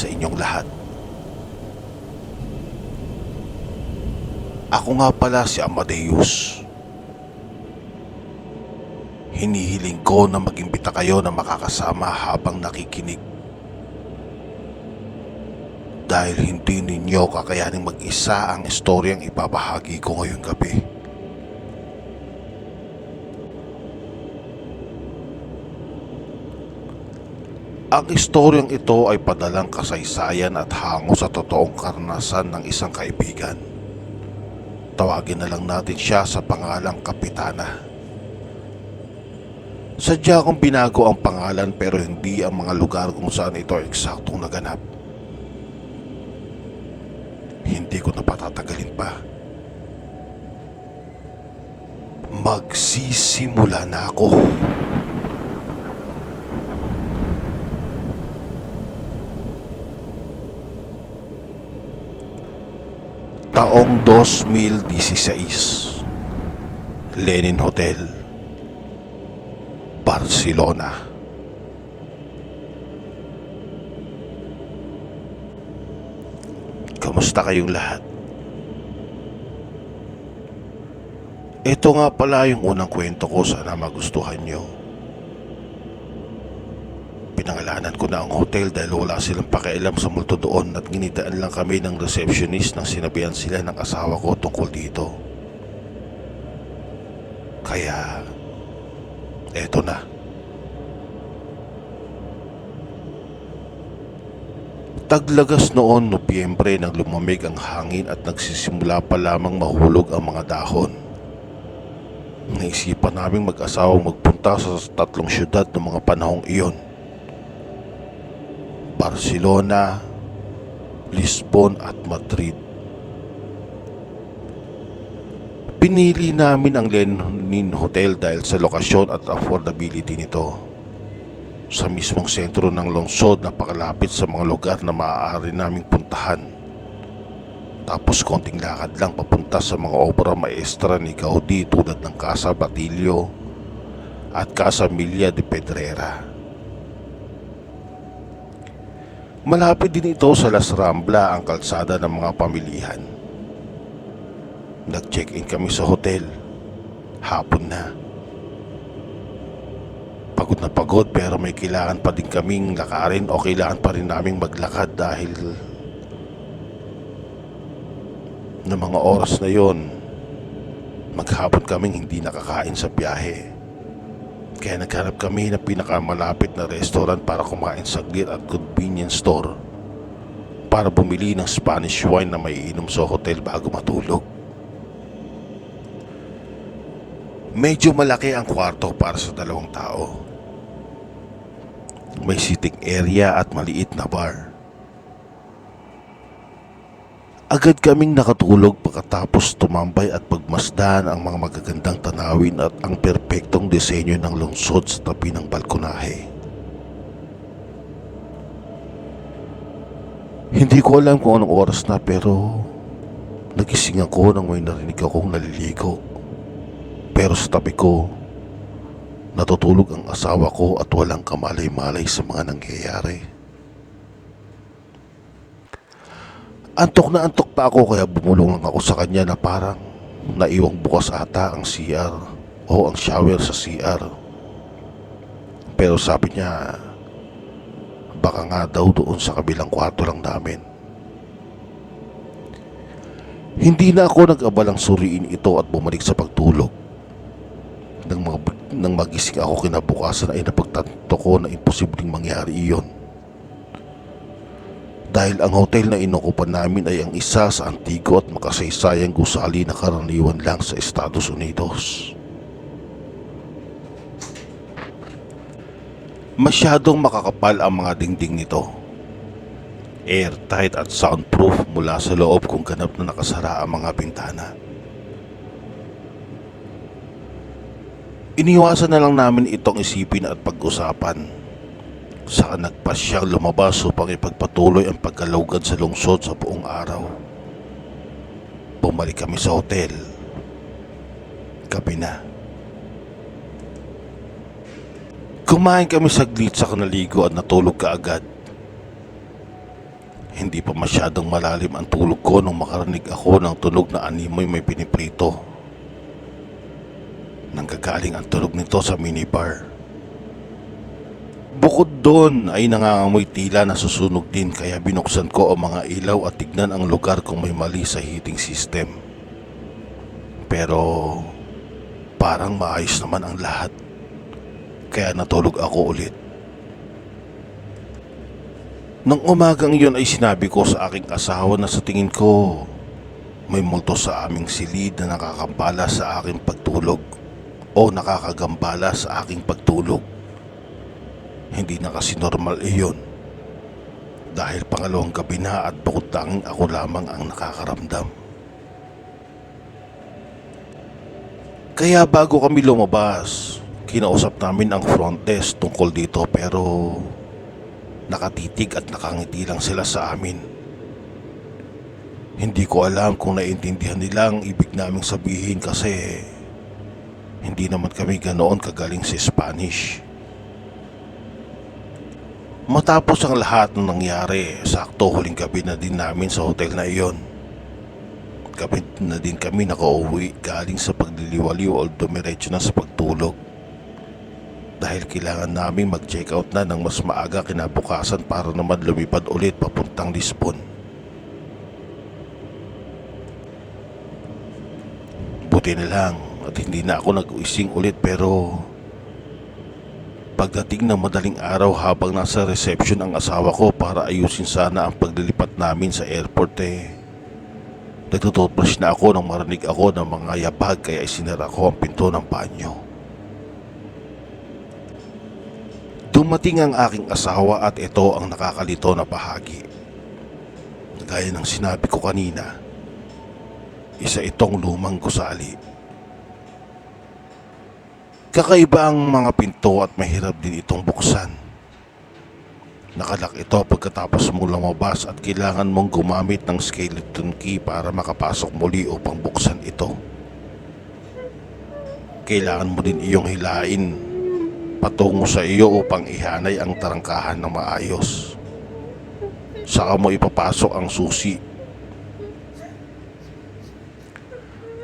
Sa inyong lahat. Ako nga pala si Amadeus. Hinihiling ko na mag-imbita kayo na makakasama habang nakikinig. Dahil hindi ninyo kakayaning mag-isa ang istoryang ibabahagi ko ngayong gabi. Ang istoryang ito ay padalang kasaysayan at hango sa totoong karanasan ng isang kaibigan. Tawagin na lang natin siya sa pangalang Kapitana. Sadya kong binago ang pangalan pero hindi ang mga lugar kung saan ito eksaktong naganap. Hindi ko na patatagalin pa. Magsisimula na ako. Taong 2016 Lenin Hotel Barcelona Kamusta kayong lahat? Ito nga pala yung unang kwento ko sana magustuhan nyo. Pinangalanan ko na ang hotel dahil wala silang pakialam sa multo doon at ginidaan lang kami ng receptionist nang sinabihan sila ng asawa ko tungkol dito. Kaya, eto na. Taglagas noon Nobyembre nang lumamig ang hangin at nagsisimula pa lamang mahulog ang mga dahon. Naisipan naming mag-asawang magpunta sa tatlong syudad ng mga panahong iyon. Barcelona, Lisbon at Madrid. Pinili namin ang Lenin Hotel dahil sa lokasyon at affordability nito. Sa mismong sentro ng lungsod napakalapit sa mga lugar na maaari naming puntahan. Tapos konting lakad lang papunta sa mga obra maestra ni Gaudi tulad ng Casa Batilio at Casa Milla de Pedrera. Malapit din ito sa Las Rambla ang kalsada ng mga pamilihan. Nag-check-in kami sa hotel. Hapon na. Pagod na pagod pero may kailangan pa din kaming lakarin o kailangan pa rin naming maglakad dahil ng mga oras na yon maghapon kaming hindi nakakain sa biyahe. Kaya naghanap kami ng pinakamalapit na restaurant para kumain saglit at convenience store para bumili ng Spanish wine na may inom sa hotel bago matulog. Medyo malaki ang kwarto para sa dalawang tao. May sitting area at maliit na bar. Agad kaming nakatulog pagkatapos tumambay at pagmasdan ang mga magagandang tanawin at ang perpektong disenyo ng lungsod sa tabi ng balkonahe. Hindi ko alam kung anong oras na pero nagising ako nang may narinig akong naliligo. Pero sa tabi ko, natutulog ang asawa ko at walang kamalay-malay sa mga nangyayari. Antok na antok pa ako kaya bumulong lang ako sa kanya na parang naiwang bukas ata ang CR o ang shower sa CR. Pero sabi niya, baka nga daw doon sa kabilang kwarto lang namin. Hindi na ako nag-abalang suriin ito at bumalik sa pagtulog. Nang, mag nang magising ako kinabukasan ay napagtanto ko na imposibleng mangyari iyon. Dahil ang hotel na inukupan namin ay ang isa sa antigo at makasaysayang gusali na karaniwan lang sa Estados Unidos. Masyadong makakapal ang mga dingding nito. Airtight at soundproof mula sa loob kung ganap na nakasara ang mga bintana. Iniwasan na lang namin itong isipin at pag-usapan. Saka nagpasyang lumabas upang ipagpatuloy ang paggalawgad sa lungsod sa buong araw. Bumalik kami sa hotel. Gabi na. Kumain kami saglit sa kanaligo at natulog kaagad. Hindi pa masyadong malalim ang tulog ko nung makarinig ako ng tunog na animoy may piniprito. Nanggagaling ang tunog nito sa minibar. Bukod doon ay nangangamoy tila na susunog din kaya binuksan ko ang mga ilaw at tignan ang lugar kung may mali sa heating system. Pero parang maayos naman ang lahat. Kaya natulog ako ulit. Nang umagang yun ay sinabi ko sa aking asawa na sa tingin ko may multo sa aming silid na nakakambala sa aking pagtulog o nakakagambala sa aking pagtulog. Hindi na kasi normal iyon. Dahil pangalawang gabi na at bukod tanging ako lamang ang nakakaramdam. Kaya bago kami lumabas, kinausap namin ang front desk tungkol dito pero nakatitig at nakangiti lang sila sa amin. Hindi ko alam kung naiintindihan nila ang ibig naming sabihin kasi hindi naman kami ganoon kagaling sa Spanish. Matapos ang lahat ng nangyari, sakto huling gabi na din namin sa hotel na iyon. Gabi na din kami nakauwi galing sa pagliliwaliw o dumiretso na sa pagtulog. Dahil kailangan namin mag-check out na ng mas maaga kinabukasan para naman lumipad ulit papuntang Lisbon. Buti na lang at hindi na ako nag-uising ulit pero Pagdating ng madaling araw habang nasa reception ang asawa ko para ayusin sana ang paglilipat namin sa airport eh. Nagtututbrush na ako nang marinig ako ng mga yabag kaya isinara ko ang pinto ng banyo. Dumating ang aking asawa at ito ang nakakalito na bahagi. Gaya ng sinabi ko kanina, isa itong lumang gusali. Kakaiba ang mga pinto at mahirap din itong buksan. Nakalak ito pagkatapos mong lumabas at kailangan mong gumamit ng skeleton key para makapasok muli upang buksan ito. Kailangan mo din iyong hilain patungo sa iyo upang ihanay ang tarangkahan ng maayos. Saka mo ipapasok ang susi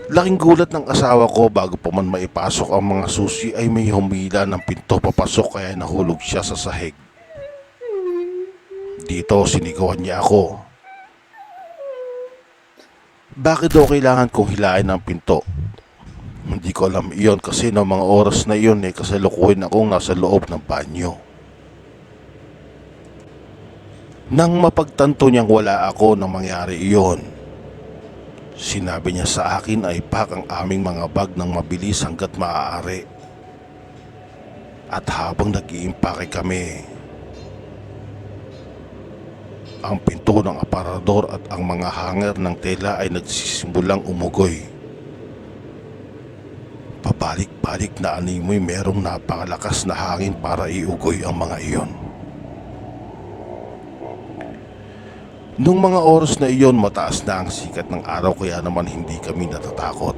Laking gulat ng asawa ko bago pa man maipasok ang mga susi ay may humila ng pinto papasok kaya nahulog siya sa sahig. Dito sinigawan niya ako. Bakit daw kailangan kong hilain ang pinto? Hindi ko alam iyon kasi noong mga oras na iyon eh kasalukuhin akong nasa loob ng banyo. Nang mapagtanto niyang wala ako nang mangyari iyon, Sinabi niya sa akin ay pack ang aming mga bag ng mabilis hanggat maaari. At habang nag-iimpake kami, ang pinto ng aparador at ang mga hanger ng tela ay nagsisimulang umugoy. Pabalik-balik na animoy merong napakalakas na hangin para iugoy ang mga iyon. Nung mga oras na iyon mataas na ang sikat ng araw kaya naman hindi kami natatakot.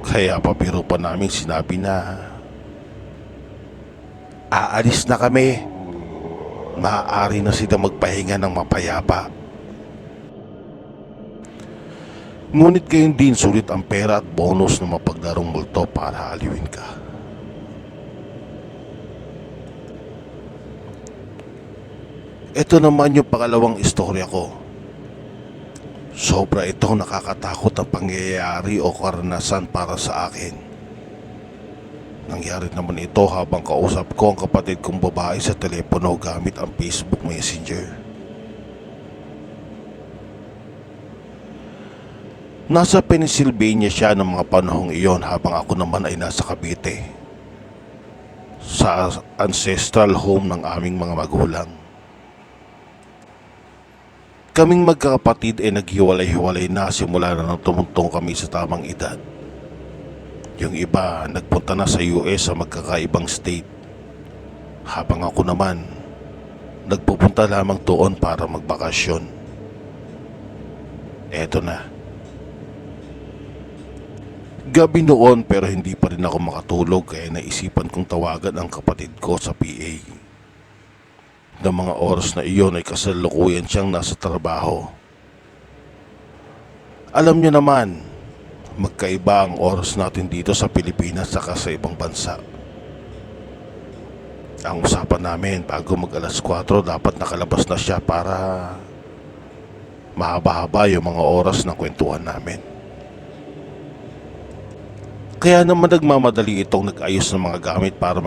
Kaya pabiro pa namin sinabi na aalis na kami. Maaari na sila magpahinga ng mapayapa. Ngunit gayon din sulit ang pera at bonus na mapaglarong multo para aliwin ka. Ito naman yung pangalawang istorya ko. Sobra itong nakakatakot ang pangyayari o karanasan para sa akin. Nangyari naman ito habang kausap ko ang kapatid kong babae sa telepono gamit ang Facebook Messenger. Nasa Pennsylvania siya ng mga panahong iyon habang ako naman ay nasa Cavite. Sa ancestral home ng aming mga magulang. Kaming magkakapatid ay naghiwalay-hiwalay na simula na nang tumuntong kami sa tamang edad. Yung iba nagpunta na sa US sa magkakaibang state. Habang ako naman, nagpupunta lamang doon para magbakasyon. Eto na. Gabi noon pero hindi pa rin ako makatulog kaya naisipan kong tawagan ang kapatid ko sa PA. Ng mga oras na iyon ay kasalukuyan siyang nasa trabaho. Alam niyo naman, magkaiba ang oras natin dito sa Pilipinas saka sa ibang bansa. Ang usapan namin bago mag alas 4 dapat nakalabas na siya para mahaba-haba yung mga oras ng kwentuhan namin. Kaya naman nagmamadali itong nag-ayos ng mga gamit para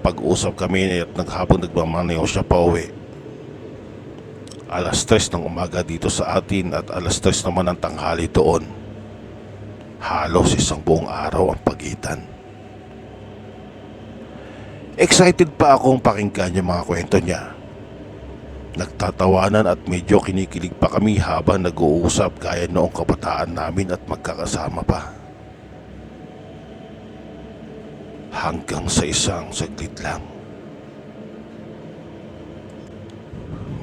makapag-usap kami at naghabang nagmamaneho siya pa uwi. Alas 3 ng umaga dito sa atin at alas 3 naman ng tanghali doon. Halos isang buong araw ang pagitan. Excited pa akong pakinggan yung mga kwento niya. Nagtatawanan at medyo kinikilig pa kami habang nag-uusap gaya noong kabataan namin at magkakasama pa. Hanggang sa isang saglit lang.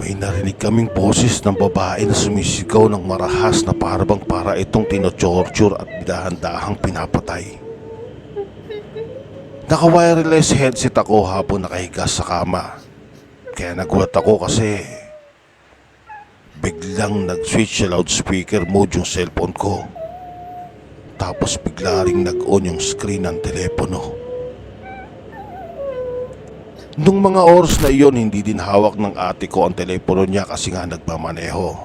May narinig kaming boses ng babae na sumisigaw ng marahas na parabang para itong tinotorture at bidahan-dahang pinapatay. Naka-wireless headset ako habang nakahiga sa kama. Kaya nagulat ako kasi biglang nag-switch sa loudspeaker mode yung cellphone ko. Tapos bigla ring nag-on yung screen ng telepono. Nung mga oras na iyon, hindi din hawak ng ate ko ang telepono niya kasi nga nagmamaneho.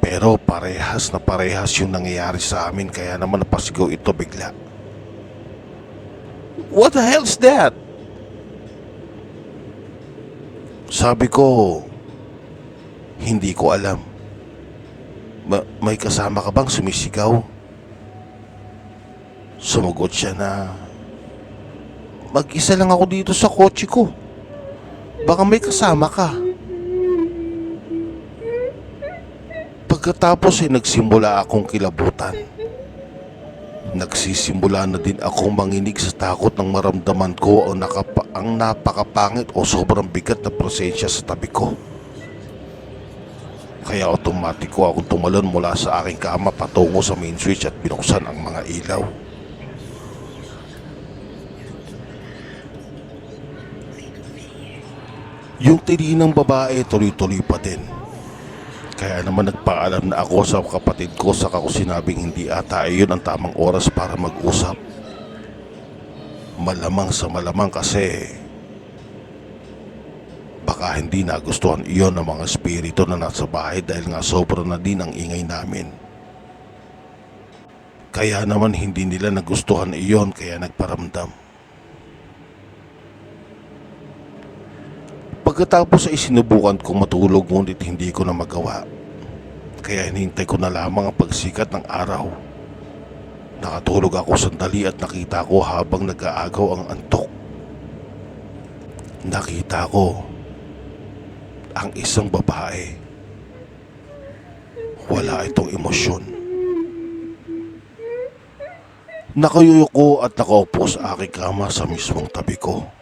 Pero parehas na parehas yung nangyayari sa amin kaya naman napasigaw ito bigla. What the hell's that? Sabi ko, hindi ko alam. Ma- may kasama ka bang sumisigaw? Sumagot siya na, Mag-isa lang ako dito sa kotse ko. Baka may kasama ka. Pagkatapos ay nagsimula akong kilabutan. Nagsisimula na din akong manginig sa takot ng maramdaman ko ang, nakapa- ang napakapangit o sobrang bigat na presensya sa tabi ko. Kaya otomatiko akong tumalon mula sa aking kama patungo sa main switch at binuksan ang mga ilaw. Yung tili ng babae tuloy-tuloy pa din. Kaya naman nagpaalam na ako sa kapatid ko sa ko sinabing hindi ata iyon ang tamang oras para mag-usap. Malamang sa malamang kasi baka hindi nagustuhan iyon ng mga espiritu na nasa bahay dahil nga sobra na din ang ingay namin. Kaya naman hindi nila nagustuhan iyon kaya nagparamdam. Pagkatapos ay sinubukan kong matulog ngunit hindi ko na magawa. Kaya hinintay ko na lamang ang pagsikat ng araw. Nakatulog ako sandali at nakita ko habang nag-aagaw ang antok. Nakita ko ang isang babae. Wala itong emosyon. Nakayuko at nakaupo sa aking kama sa mismong tabi ko.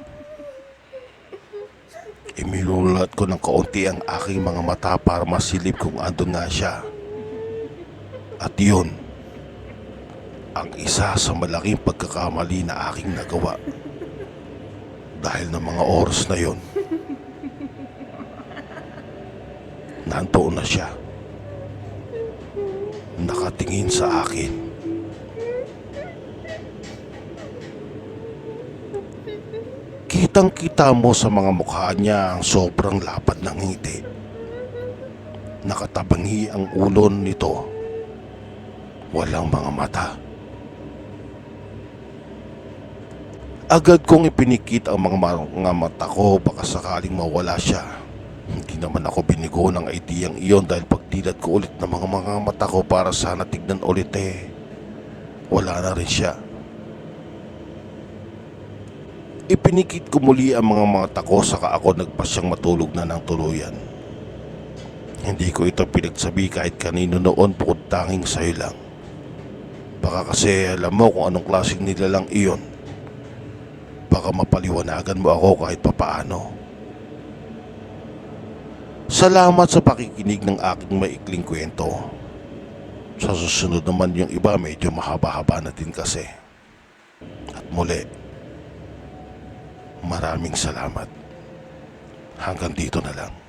Iminulat ko ng kaunti ang aking mga mata para masilip kung andun nga siya. At yun, ang isa sa malaking pagkakamali na aking nagawa. Dahil ng mga oras na yon, nandoon na siya. Nakatingin sa akin. Kitang kita mo sa mga mukha niya ang sobrang lapad ng ngiti. Nakatabangi ang ulo nito. Walang mga mata. Agad kong ipinikit ang mga, mga mata ko baka sakaling mawala siya. Hindi naman ako binigo ng ideyang iyon dahil pagdilat ko ulit ng mga mga mata ko para sana tignan ulit eh. Wala na rin siya. Ipinikit ko muli ang mga mata ko saka ako nagpasyang matulog na ng tuluyan. Hindi ko ito pinagsabi kahit kanino noon bukod tanging sa'yo lang. Baka kasi alam mo kung anong klaseng nilalang iyon. Baka mapaliwanagan mo ako kahit papaano. Salamat sa pakikinig ng aking maikling kwento. Sa susunod naman yung iba medyo mahaba-haba na din kasi. At muli, Maraming salamat. Hanggang dito na lang.